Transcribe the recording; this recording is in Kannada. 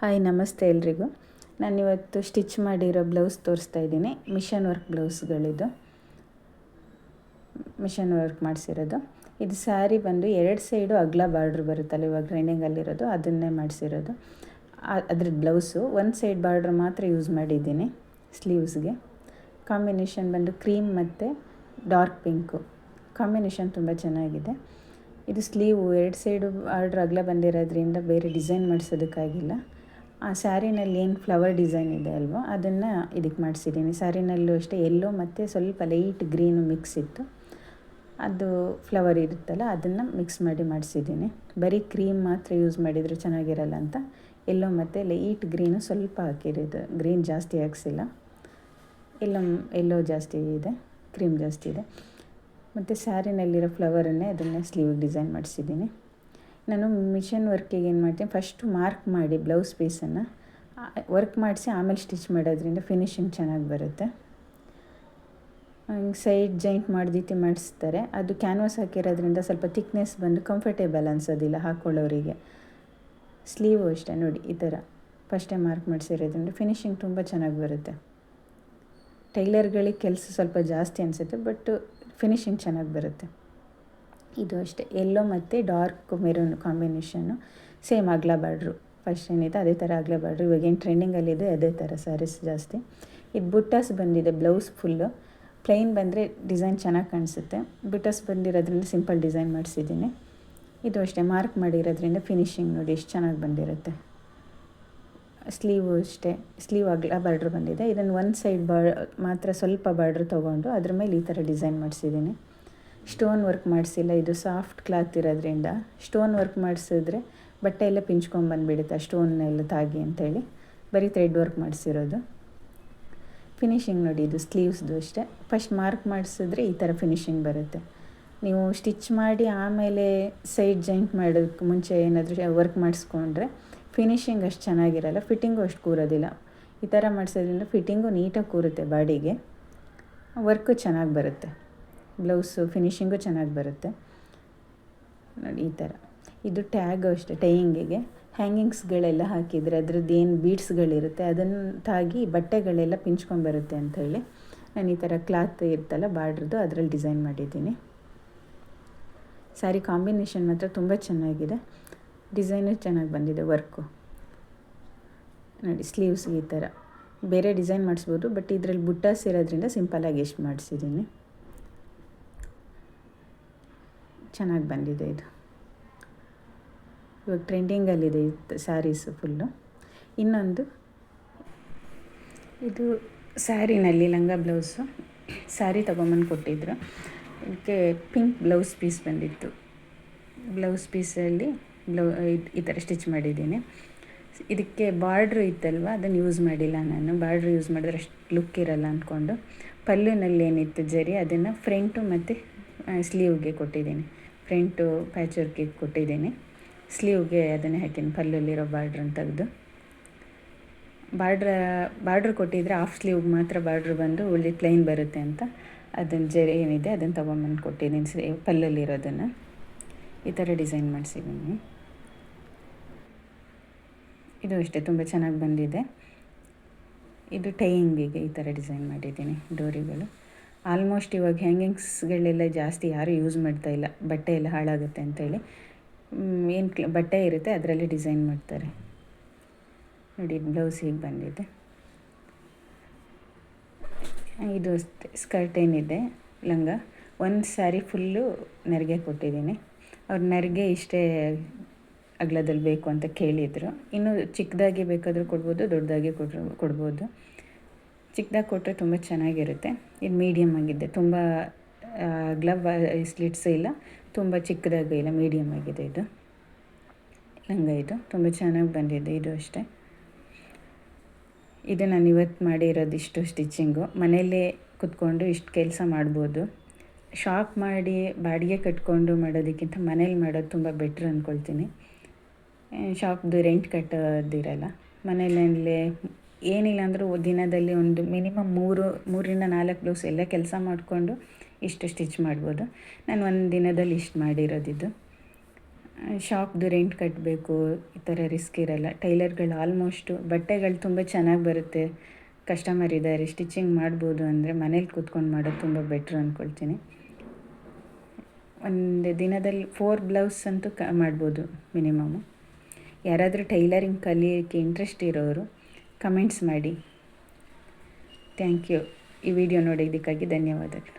ಹಾಯ್, ನಮಸ್ತೆ ಎಲ್ರಿಗೂ. ನಾನಿವತ್ತು ಸ್ಟಿಚ್ ಮಾಡಿರೋ ಬ್ಲೌಸ್ ತೋರಿಸ್ತಾ ಇದ್ದೀನಿ. ಮಿಷನ್ ವರ್ಕ್ ಬ್ಲೌಸ್ಗಳಿದು. ಮಿಷನ್ ವರ್ಕ್ ಮಾಡಿಸಿರೋದು. ಇದು ಸ್ಯಾರಿ ಬಂದು ಎರಡು ಸೈಡು ಅಗ್ಲ ಬಾರ್ಡ್ರ್ ಬರುತ್ತಲ್ಲ, ಇವಾಗ ಟ್ರೈನಿಂಗಲ್ಲಿರೋದು ಅದನ್ನೇ ಮಾಡಿಸಿರೋದು. ಅದ್ರ ಬ್ಲೌಸು, ಒಂದು ಸೈಡ್ ಬಾರ್ಡ್ರ್ ಮಾತ್ರ ಯೂಸ್ ಮಾಡಿದ್ದೀನಿ ಸ್ಲೀವ್ಸ್ಗೆ. ಕಾಂಬಿನೇಷನ್ ಬಂದು ಕ್ರೀಮ್ ಮತ್ತು ಡಾರ್ಕ್ ಪಿಂಕು. ಕಾಂಬಿನೇಷನ್ ತುಂಬ ಚೆನ್ನಾಗಿದೆ. ಇದು ಸ್ಲೀವು, ಎರಡು ಸೈಡು ಆರ್ಡ್ರ್ ಅಗಲ ಬಂದಿರೋದ್ರಿಂದ ಬೇರೆ ಡಿಸೈನ್ ಮಾಡಿಸೋದಕ್ಕಾಗಿಲ್ಲ. ಆ ಸ್ಯಾರಿನಲ್ಲಿ ಏನು ಫ್ಲವರ್ ಡಿಸೈನ್ ಇದೆ ಅಲ್ವೋ, ಅದನ್ನು ಇದಕ್ಕೆ ಮಾಡಿಸಿದ್ದೀನಿ. ಸ್ಯಾರಿನಲ್ಲೂ ಅಷ್ಟೇ ಎಲ್ಲೋ ಮತ್ತು ಸ್ವಲ್ಪ ಲೈಟ್ ಗ್ರೀನು ಮಿಕ್ಸ್ ಇತ್ತು. ಅದು ಫ್ಲವರ್ ಇರುತ್ತಲ್ಲ, ಅದನ್ನು ಮಿಕ್ಸ್ ಮಾಡಿ ಮಾಡಿಸಿದ್ದೀನಿ. ಬರೀ ಕ್ರೀಮ್ ಮಾತ್ರ ಯೂಸ್ ಮಾಡಿದರೆ ಚೆನ್ನಾಗಿರಲ್ಲ ಅಂತ. ಎಲ್ಲೋ ಮತ್ತು ಲೈಟ್ ಗ್ರೀನು ಸ್ವಲ್ಪ ಹಾಕಿರೋದು ಗ್ರೀನ್ ಜಾಸ್ತಿ ಹಾಕ್ಸಿಲ್ಲ. ಎಲ್ಲೋ ಎಲ್ಲೋ ಜಾಸ್ತಿ ಇದೆ ಕ್ರೀಮ್ ಜಾಸ್ತಿ ಇದೆ. ಮತ್ತು ಸ್ಯಾರಿನಲ್ಲಿರೋ ಫ್ಲವರನ್ನೇ ಅದನ್ನೇ ಸ್ಲೀವ್ ಡಿಸೈನ್ ಮಾಡಿಸಿದ್ದೀನಿ. ನಾನು ಮಿಷನ್ ವರ್ಕಿಗೆ ಏನು ಮಾಡ್ತೀನಿ ಫಸ್ಟು ಮಾರ್ಕ್ ಮಾಡಿ ಬ್ಲೌಸ್ ಪೀಸನ್ನು ವರ್ಕ್ ಮಾಡಿಸಿ ಆಮೇಲೆ ಸ್ಟಿಚ್ ಮಾಡೋದ್ರಿಂದ ಫಿನಿಶಿಂಗ್ ಚೆನ್ನಾಗಿ ಬರುತ್ತೆ. ಸೈಡ್ ಜಾಯಿಂಟ್ ಮಾಡಿದಿತಿ ಮಾಡಿಸ್ತಾರೆ. ಅದು ಕ್ಯಾನ್ವಾಸ್ ಹಾಕಿರೋದ್ರಿಂದ ಸ್ವಲ್ಪ ತಿಕ್ನೆಸ್ ಬಂದು ಕಂಫರ್ಟೇಬಲ್ ಅನ್ಸೋದಿಲ್ಲ ಹಾಕ್ಕೊಳ್ಳೋರಿಗೆ ಸ್ಲೀವು ಅಷ್ಟೇ ನೋಡಿ, ಈ ಥರ ಫಸ್ಟೇ ಮಾರ್ಕ್ ಮಾಡಿಸಿರೋದ್ರಿಂದ ಫಿನಿಶಿಂಗ್ ತುಂಬ ಚೆನ್ನಾಗಿ ಬರುತ್ತೆ. ಟೈಲರ್ಗಳಿಗೆ ಕೆಲಸ ಸ್ವಲ್ಪ ಜಾಸ್ತಿ ಅನಿಸುತ್ತೆ ಬಟ್ ಫಿನಿಶಿಂಗ್ ಚೆನ್ನಾಗಿ ಬರುತ್ತೆ. ಇದು ಅಷ್ಟೇ. ಎಲ್ಲೋ ಮತ್ತು ಡಾರ್ಕ್ ಮೆರೂನ್ ಕಾಂಬಿನೇಷನ್ನು ಸೇಮ್ ಅಗ್ಲ ಬಾರ್ಡ್ರು. ಫಸ್ಟ್ ಏನಿದೆ ಅದೇ ಥರ ಆಗ್ಲಬಾರ್ದು ಇವಾಗ ಏನು ಟ್ರೆಂಡಿಂಗಲ್ಲಿದೆ ಅದೇ ಥರ ಸ್ಯಾರೀಸ್ ಜಾಸ್ತಿ. ಇದು ಬುಟ್ಟಾಸ್ ಬಂದಿದೆ ಬ್ಲೌಸ್ ಫುಲ್ಲು ಪ್ಲೈನ್ ಬಂದರೆ ಡಿಸೈನ್ ಚೆನ್ನಾಗಿ ಕಾಣಿಸುತ್ತೆ. ಬುಟ್ಟಾಸ್ ಬಂದಿರೋದ್ರಿಂದ ಸಿಂಪಲ್ ಡಿಸೈನ್ ಮಾಡಿಸಿದ್ದೀನಿ. ಇದು ಅಷ್ಟೇ ಮಾರ್ಕ್ ಮಾಡಿರೋದ್ರಿಂದ ಫಿನಿಶಿಂಗ್ ನೋಡಿ ಎಷ್ಟು ಚೆನ್ನಾಗಿ ಬಂದಿರುತ್ತೆ. ಸ್ಲೀವು ಅಷ್ಟೇ. ಸ್ಲೀವ್ ಆಗ್ಲ ಬಾರ್ಡ್ರ್ ಬಂದಿದೆ. ಇದನ್ನು ಒಂದು ಸೈಡ್ ಬಾ ಮಾತ್ರ ಸ್ವಲ್ಪ ಬಾರ್ಡ್ರ್ ತೊಗೊಂಡು ಅದ್ರ ಮೇಲೆ ಈ ಥರ ಡಿಸೈನ್ ಮಾಡಿಸಿದ್ದೀನಿ. ಸ್ಟೋನ್ ವರ್ಕ್ ಮಾಡಿಸಿಲ್ಲ, ಇದು ಸಾಫ್ಟ್ ಕ್ಲಾತ್ ಇರೋದ್ರಿಂದ. ಸ್ಟೋನ್ ವರ್ಕ್ ಮಾಡಿಸಿದ್ರೆ ಬಟ್ಟೆ ಎಲ್ಲ ಪಿಂಚ್ಕೊಂಬಂದುಬಿಡುತ್ತೆ ಸ್ಟೋನ್ ಎಲ್ಲ ತಾಗಿ ಅಂಥೇಳಿ ಬರೀ ಥ್ರೆಡ್ ವರ್ಕ್ ಮಾಡಿಸಿರೋದು. ಫಿನಿಶಿಂಗ್ ನೋಡಿ, ಇದು ಸ್ಲೀವ್ಸ್ದು ಅಷ್ಟೇ. ಫಸ್ಟ್ ಮಾರ್ಕ್ ಮಾಡಿಸಿದ್ರೆ ಈ ಥರ ಫಿನಿಶಿಂಗ್ ಬರುತ್ತೆ. ನೀವು ಸ್ಟಿಚ್ ಮಾಡಿ ಆಮೇಲೆ ಸೈಡ್ ಜಾಯಿಂಟ್ ಮಾಡೋದಕ್ಕೆ ಮುಂಚೆ ಏನಾದರೂ ವರ್ಕ್ ಮಾಡಿಸ್ಕೊಂಡ್ರೆ ಫಿನಿಶಿಂಗ್ ಅಷ್ಟು ಚೆನ್ನಾಗಿರಲ್ಲ, ಫಿಟ್ಟಿಂಗು ಅಷ್ಟು ಕೂರೋದಿಲ್ಲ. ಈ ಥರ ಮಾಡಿಸೋದ್ರಿಂದ ಫಿಟ್ಟಿಂಗು ನೀಟಾಗಿ ಕೂರುತ್ತೆ ಬಾಡಿಗೆ. ವರ್ಕು ಚೆನ್ನಾಗಿ ಬರುತ್ತೆ. ಬ್ಲೌಸು ಫಿನಿಶಿಂಗು ಚೆನ್ನಾಗಿ ಬರುತ್ತೆ. ನೋಡಿ, ಈ ಥರ. ಇದು ಟ್ಯಾಗು ಅಷ್ಟೇ ಟೈಯಿಂಗಿಗೆ ಹ್ಯಾಂಗಿಂಗ್ಸ್ಗಳೆಲ್ಲ ಹಾಕಿದರೆ ಅದ್ರದ್ದು ಏನು ಬೀಡ್ಸ್ಗಳಿರುತ್ತೆ ಅದನ್ನು ತಾಗಿ ಬಟ್ಟೆಗಳೆಲ್ಲ ಪಿಂಚ್ಕೊಂಬರುತ್ತೆ ಅಂಥೇಳಿ ನಾನು ಈ ಥರ ಕ್ಲಾತ್ ಇರ್ತಲ್ಲ, ಬಾರ್ಡ್ರದ್ದು, ಅದರಲ್ಲಿ ಡಿಸೈನ್ ಮಾಡಿದ್ದೀನಿ. ಸ್ಯಾರಿ ಕಾಂಬಿನೇಷನ್ ಮಾತ್ರ ತುಂಬ ಚೆನ್ನಾಗಿದೆ. ಡಿಸೈನು ಚೆನ್ನಾಗಿ ಬಂದಿದೆ ವರ್ಕು ನೋಡಿ ಸ್ಲೀವ್ಸ್ ಈ ಥರ. ಬೇರೆ ಡಿಸೈನ್ ಮಾಡಿಸ್ಬೋದು ಬಟ್ ಇದರಲ್ಲಿ ಬುಟ್ಟಾಸ್ ಇರೋದ್ರಿಂದ ಸಿಂಪಲಾಗಿ ಎಷ್ಟು ಮಾಡಿಸಿದ್ದೀನಿ ಚೆನ್ನಾಗಿ ಬಂದಿದೆ ಇದು. ಇವಾಗ ಟ್ರೆಂಡಿಂಗಲ್ಲಿದೆ ಇದು ಸ್ಯಾರೀಸು ಫುಲ್ಲು ಇನ್ನೊಂದು, ಇದು ಸ್ಯಾರಿನಲ್ಲಿ ಲಂಗ ಬ್ಲೌಸು ಸ್ಯಾರಿ ತೊಗೊಂಬಂದು ಕೊಟ್ಟಿದ್ರು. ಇದಕ್ಕೆ ಪಿಂಕ್ ಬ್ಲೌಸ್ ಪೀಸ್ ಬಂದಿತ್ತು. ಬ್ಲೌಸ್ ಪೀಸಲ್ಲಿ ಬ್ಲೌ ಈ ಥರ ಸ್ಟಿಚ್ ಮಾಡಿದ್ದೀನಿ. ಇದಕ್ಕೆ ಬಾರ್ಡ್ರ್ ಇತ್ತಲ್ವ, ಅದನ್ನು ಯೂಸ್ ಮಾಡಿಲ್ಲ ನಾನು. ಬಾರ್ಡ್ರ್ ಯೂಸ್ ಮಾಡಿದ್ರೆ ಅಷ್ಟು ಲುಕ್ ಇರಲ್ಲ ಅಂದ್ಕೊಂಡು ಪಲ್ಲುನಲ್ಲಿ ಏನಿತ್ತು ಜರಿ, ಅದನ್ನು ಫ್ರಂಟು ಮತ್ತು ಸ್ಲೀವ್ಗೆ ಕೊಟ್ಟಿದ್ದೀನಿ. ಫ್ರಂಟು ಪ್ಯಾಚ್ ವರ್ಕಿಗೆ ಕೊಟ್ಟಿದ್ದೀನಿ. ಸ್ಲೀವ್ಗೆ ಅದನ್ನೇ ಹಾಕೀನಿ ಪಲ್ಲಲ್ಲಿರೋ ಬಾರ್ಡ್ರನ್ನ ತೆಗೆದು. ಬಾರ್ಡ್ರ, ಬಾರ್ಡ್ರ್ ಕೊಟ್ಟಿದ್ರೆ ಆಫ್ ಸ್ಲೀವ್ಗೆ ಮಾತ್ರ ಬಾರ್ಡ್ರ್ ಬಂದು ಉಳ್ಳಿ ಪ್ಲೈನ್ ಬರುತ್ತೆ ಅಂತ. ಅದನ್ನು ಜರಿ ಏನಿದೆ ಅದನ್ನು ತೊಗೊಂಬಂದು ಕೊಟ್ಟಿದ್ದೀನಿ ಸ್ಲೀವ್ ಪಲ್ಲಲ್ಲಿರೋದನ್ನು. ಈ ಥರ ಡಿಸೈನ್ ಮಾಡಿಸಿದ್ದೀನಿ. ಇದು ಅಷ್ಟೇ, ತುಂಬ ಚೆನ್ನಾಗಿ ಬಂದಿದೆ. ಇದು ಟೈಯಿಂಗಿಗೆ ಈ ಥರ ಡಿಸೈನ್ ಮಾಡಿದ್ದೀನಿ, ಡೋರಿಗಳು. ಆಲ್ಮೋಸ್ಟ್ ಇವಾಗ ಹ್ಯಾಂಗಿಂಗ್ಸ್ಗಳೆಲ್ಲ ಜಾಸ್ತಿ ಯಾರೂ ಯೂಸ್ ಮಾಡ್ತಾ ಇಲ್ಲ. ಬಟ್ಟೆ ಎಲ್ಲ ಹಾಳಾಗುತ್ತೆ ಅಂತೇಳಿ ಏನು ಬಟ್ಟೆ ಇರುತ್ತೆ, ಅದರಲ್ಲಿ ಡಿಸೈನ್ ಮಾಡ್ತಾರೆ. ನೋಡಿ, ಬ್ಲೌಸ್ ಹೀಗೆ ಬಂದಿದೆ. ಇದು ಸ್ಕರ್ಟ್ ಏನಿದೆ, ಲಂಗ. ಒಂದು ಸ್ಯಾರಿ ಫುಲ್ಲು ನೆರಿಗೆ ಕೊಟ್ಟಿದ್ದೀನಿ. ಅವ್ರ ನೆರಿಗೆ ಇಷ್ಟೇ ಅಗ್ಲದಲ್ಲಿ ಬೇಕು ಅಂತ ಕೇಳಿದರು. ಇನ್ನು ಚಿಕ್ಕದಾಗಿ ಬೇಕಾದರೂ ಕೊಡ್ಬೋದು ದೊಡ್ಡದಾಗಿ ಕೊಡ್ಬೋದು. ಚಿಕ್ಕದಾಗಿ ಕೊಟ್ಟರೆ ತುಂಬ ಚೆನ್ನಾಗಿರುತ್ತೆ. ಇದು ಮೀಡಿಯಮ್ ಆಗಿದೆ. ತುಂಬ ಗ್ಲವ್ ಸ್ಲಿಟ್ಸ್ ಇಲ್ಲ. ತುಂಬ ಚಿಕ್ಕದಾಗೂ ಇಲ್ಲ. ಮೀಡಿಯಮ್ ಆಗಿದೆ ಇದು. ಲಂಗ ಇದು. ತುಂಬ ಚೆನ್ನಾಗಿ ಬಂದಿದೆ. ಇದು ಅಷ್ಟೇ. ಇದು ನಾನು ಇವತ್ತು ಮಾಡಿರೋದು ಇಷ್ಟು ಸ್ಟಿಚ್ಚಿಂಗು ಮನೆಯಲ್ಲೇ ಕುತ್ಕೊಂಡು ಇಷ್ಟು ಕೆಲಸ ಮಾಡ್ಬೋದು. ಶಾಪ್ ಮಾಡಿ ಬಾಡಿಗೆ ಕಟ್ಕೊಂಡು ಮಾಡೋದಕ್ಕಿಂತ ಮನೇಲಿ ಮಾಡೋದು ತುಂಬ ಬೆಟ್ರ್ ಅಂದ್ಕೊಳ್ತೀನಿ ಶಾಪ್ದು ರೆಂಟ್ ಕಟ್ಟೋದಿರಲ್ಲ. ಮನೆಯಲ್ಲೇ ಏನಿಲ್ಲ ಅಂದರೂ ದಿನದಲ್ಲಿ ಒಂದು ಮಿನಿಮಮ್ ಮೂರು, ಮೂರಿಂದ ನಾಲ್ಕು ಬ್ಲೌಸ್ ಎಲ್ಲ ಕೆಲಸ ಮಾಡಿಕೊಂಡು ಇಷ್ಟು ಸ್ಟಿಚ್ ಮಾಡ್ಬೋದು. ನಾನು ಒಂದು ದಿನದಲ್ಲಿ ಇಷ್ಟು ಮಾಡಿರೋದಿದ್ದು. ಶಾಪ್ದು ರೆಂಟ್ ಕಟ್ಟಬೇಕು ಈ ಥರ ರಿಸ್ಕ್ ಇರಲ್ಲ. ಟೈಲರ್ಗಳು ಆಲ್ಮೋಸ್ಟು ಬಟ್ಟೆಗಳು ತುಂಬ ಚೆನ್ನಾಗಿ ಬರುತ್ತೆ. ಕಸ್ಟಮರ್ ಇದ್ದಾರೆ ಸ್ಟಿಚಿಂಗ್ ಮಾಡ್ಬೋದು ಅಂದರೆ ಮನೇಲಿ ಕೂತ್ಕೊಂಡು ಮಾಡೋದು ತುಂಬ ಬೆಟ್ರ್ ಅಂದ್ಕೊಳ್ತೀನಿ ಒಂದು ದಿನದಲ್ಲಿ ಫೋರ್ ಬ್ಲೌಸ್ ಅಂತೂ ಕ ಮಾಡ್ಬೋದು ಮಿನಿಮಮ್ಮು ಯಾರಾದರೂ ಟೈಲರಿಂಗ್ ಕಲಿಯೋಕ್ಕೆ ಇಂಟ್ರೆಸ್ಟ್ ಇರೋರು ಕಮೆಂಟ್ಸ್ ಮಾಡಿ. ಥ್ಯಾಂಕ್ ಯು ಈ ವಿಡಿಯೋ ನೋಡಿದ್ದಕ್ಕಾಗಿ ಧನ್ಯವಾದಗಳು.